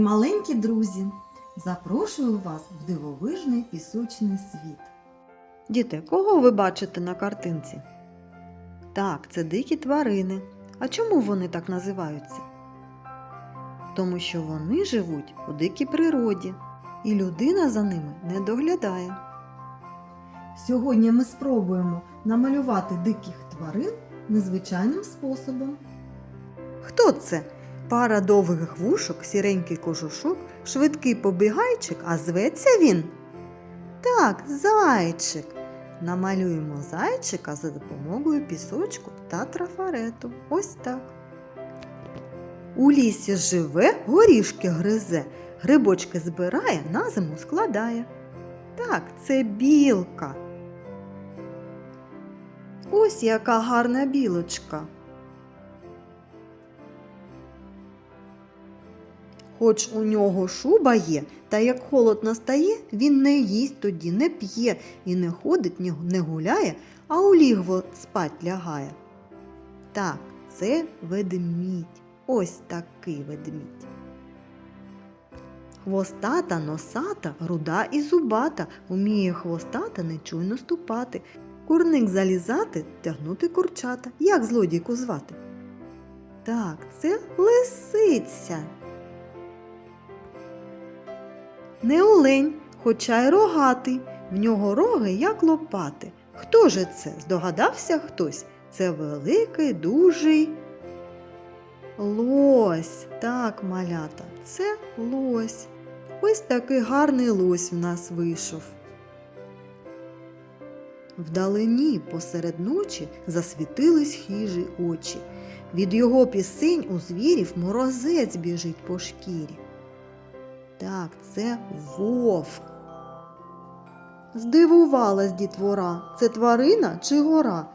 Маленькі друзі, запрошую вас в дивовижний пісочний світ. Діти, кого ви бачите на картинці? Так, це дикі тварини. А чому вони так називаються? Тому що вони живуть у дикій природі, і людина за ними не доглядає. Сьогодні ми спробуємо намалювати диких тварин незвичайним способом. Хто це? Пара довгих вушок, сіренький кожушок, швидкий побігайчик, а зветься він? Так, зайчик. Намалюємо зайчика за допомогою пісочку та трафарету. Ось так. У лісі живе, горішки гризе, грибочки збирає, на зиму складає. Так, це білка. Ось яка гарна білочка. Хоч у нього шуба є, та як холод настає, він не їсть тоді, не п'є і не ходить, не гуляє, а у лігво спать лягає. Так, це ведмідь. Ось такий ведмідь. Хвостата, носата, руда і зубата, уміє хвостата нечуйно ступати, курник залізати, тягнути курчата. Як злодійку звати? Так, це лисиця. Не олень, хоча й рогатий, в нього роги, як лопати. Хто же це? Здогадався хтось? Це великий, дужий лось. Так, малята, це лось. Ось такий гарний лось в нас вийшов. Вдалині посеред ночі засвітились хижі очі. Від його пісень у звірів морозець біжить по шкірі. Так, це вовк. Здивувалась дітвора, це тварина чи гора?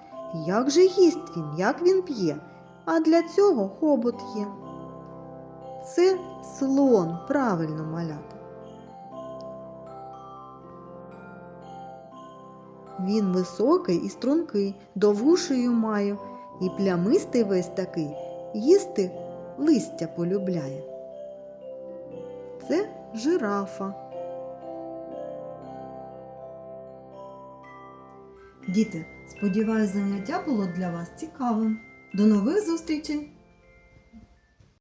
Як же їсть він, як він п'є? А для цього хобот є. Це слон, правильно малята. Він високий і стрункий, довгу шию має, і плямистий весь такий, їсти листя полюбляє. Це жирафа. Діти, сподіваюсь, заняття було для вас цікавим. До нових зустрічей!